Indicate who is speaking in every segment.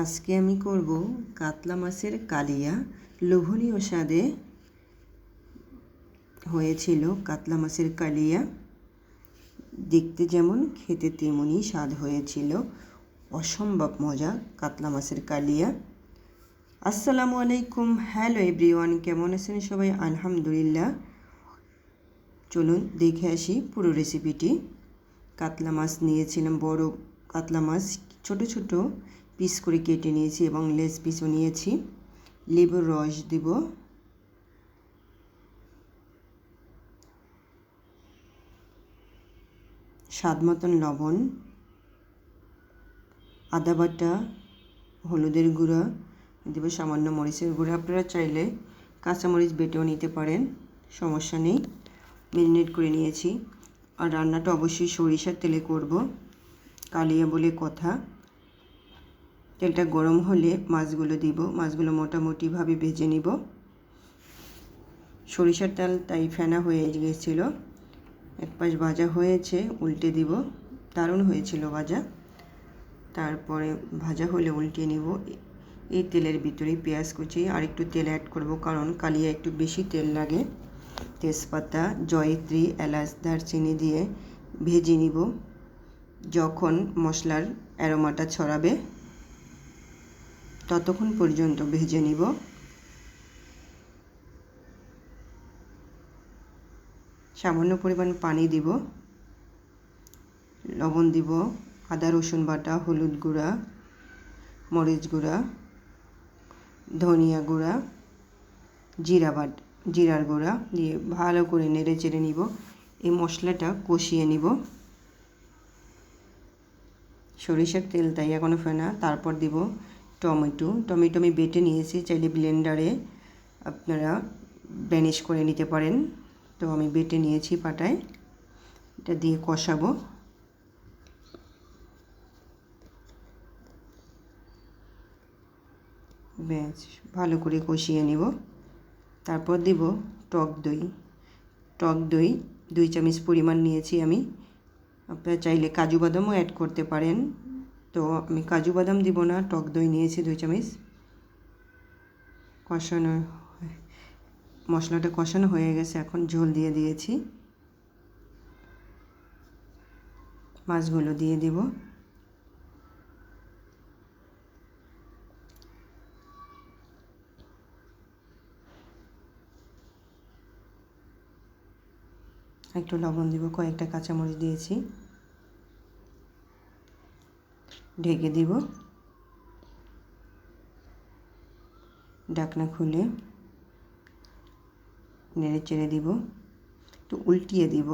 Speaker 1: আজকে আমি করব কাতলা মাছের কালিয়া। লোভনীয় স্বাদে হয়েছিল কাতলা মাছের কালিয়া। দেখতে যেমন খেতে তেমনই স্বাদ হয়েছিল। অসম্ভব মজা কাতলা মাছের কালিয়া। আসসালামু আলাইকুম। হ্যালো এভরিওয়ান, কেমন আছেন সবাই? আলহামদুলিল্লাহ। চলুন দেখে আসি পুরো রেসিপিটি কাতলা মাছ নিয়েছিলাম, বড় কাতলা মাছ, ছোট ছোট। পিস করে কেটে নিয়েছি এবং লেস পিসও নিয়েছি। লেবুর রস দিব। স্বাদ মতন লবণ। আদা বাটা, হলুদের গুঁড়া। দেব সামান্য মরিচের গুঁড়া। আপনারা চাইলে কাঁচামরিচ বেটেও নিতে পারেন, সমস্যা নেই। মেরিনেট করে নিয়েছি। আর রান্নাটা অবশ্যই সরিষার তেলে করব। কালিয়া বলে কথা। তেলটা গরম হলে মাছগুলো দিব। মাছগুলো মোটামুটিভাবে ভেজে নিব। সরিষার তেল তাই ফেনা হয়ে গিয়েছিল এক পাশ ভাজা হয়েছে, উল্টে দিব। দারুণ হয়েছিল ভাজা। তারপরে ভাজা হলে উল্টে নিব। এই তেলের ভিতরে পেঁয়াজ কুচি আর একটু তেল অ্যাড করব কারণ কালিয়া একটু বেশি তেল লাগে। তেজপাতা, জয়ত্রী, এলাচ, দারচিনি দিয়ে ভেজে নিব। যখন মশলার অ্যারোমাটা ছড়াবে ততক্ষণ পর্যন্ত ভেজে নিব। সামান্য পরিমাণ পানি দিব। লবণ দিব, আদা, রসুন বাটা, হলুদ গুঁড়া, মরিচ গুঁড়া, ধনিয়া গুঁড়া, জিরা বাট, জিরার গুঁড়া দিয়ে ভালো করে নেড়ে চেড়ে নিব। এই মশলাটা কষিয়ে নিব। সরিষার তেল তাই এখনও ফেনা, তারপর দিব টমেটো। টমেটো আমি বেটে নিয়েছি, চাইলে ব্লেন্ডারে আপনারা ব্যানিশ করে নিতে পারেন। তো আমি বেটে নিয়েছি পাটায়। এটা দিয়ে কষাবো। ব্যাস, ভালো করে কষিয়ে নিব। তারপর দিব টক দই। টক দই দুই চামচ পরিমাণ নিয়েছি আমি। আপনারা চাইলে কাজু বাদামও অ্যাড করতে পারেন। তো আমি কাজু বাদাম দিব না, টক দই নিয়েছি দুই চামচ। কষানো মশলাটা কষানো হয়ে গেছে, এখন ঝোল দিয়ে দিয়েছি। মাছগুলো দিয়ে দিব। একটু লবণ দিব, কয়েকটা কাঁচামরিচ দিয়েছি। ঢেকে দিব। ডাকনা খুলে নেড়ে চেড়ে দিব। একটু উল্টিয়ে দিব।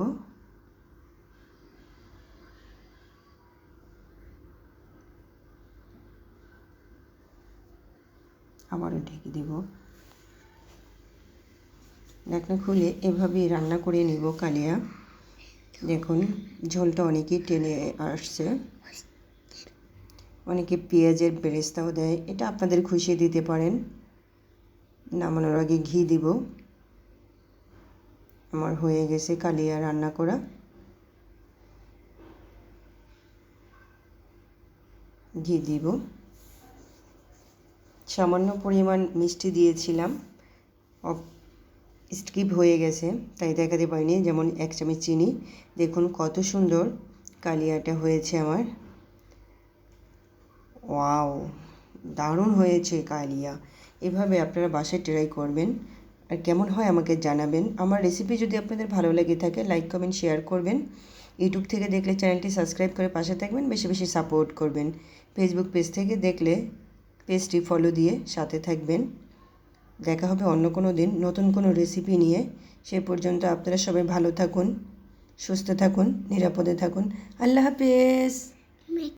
Speaker 1: আবারও ঢেকে দিব। ঢাকনা খুলে এভাবেই রান্না করে নিব কালিয়া। দেখুন, ঝোলটা অনেকেই টেনে আসছে। অনেকে পেঁয়াজের বেরেস্তাও দেয়। এটা আপনাদের খুশি দিতে পারেন। নামানোর আগে ঘি দিব। আমার হয়ে গেছে কালিয়া রান্না করা। ঘি দিব। সামান্য পরিমাণ মিষ্টি দিয়েছিলাম। স্কিপ হয়ে গেছে, তাই দেখাতে পারিনি। যেমন এক চামচ চিনি। দেখুন কত সুন্দর কালিয়াটা হয়েছে আমার। ওয়াও দারুণ হয়েছে কালিয়া। এভাবে আপনারা বাসায় ট্রাই করবেন। আর কেমন হয় আমাকে জানাবেন। আমার রেসিপি যদি আপনাদের ভালো লেগে থাকে লাইক কমেন্ট শেয়ার করবেন। ইউটিউব থেকে দেখলে চ্যানেলটি সাবস্ক্রাইব করে পাশে থাকবেন, বেশি বেশি সাপোর্ট করবেন। ফেসবুক পেজ থেকে দেখলে পেজটি ফলো দিয়ে সাথে থাকবেন। দেখা হবে অন্য কোনো দিন নতুন কোনো রেসিপি নিয়ে। সে পর্যন্ত আপনারা সবাই ভালো থাকুন, সুস্থ থাকুন, নিরাপদে থাকুন। আল্লাহ হাফেজ!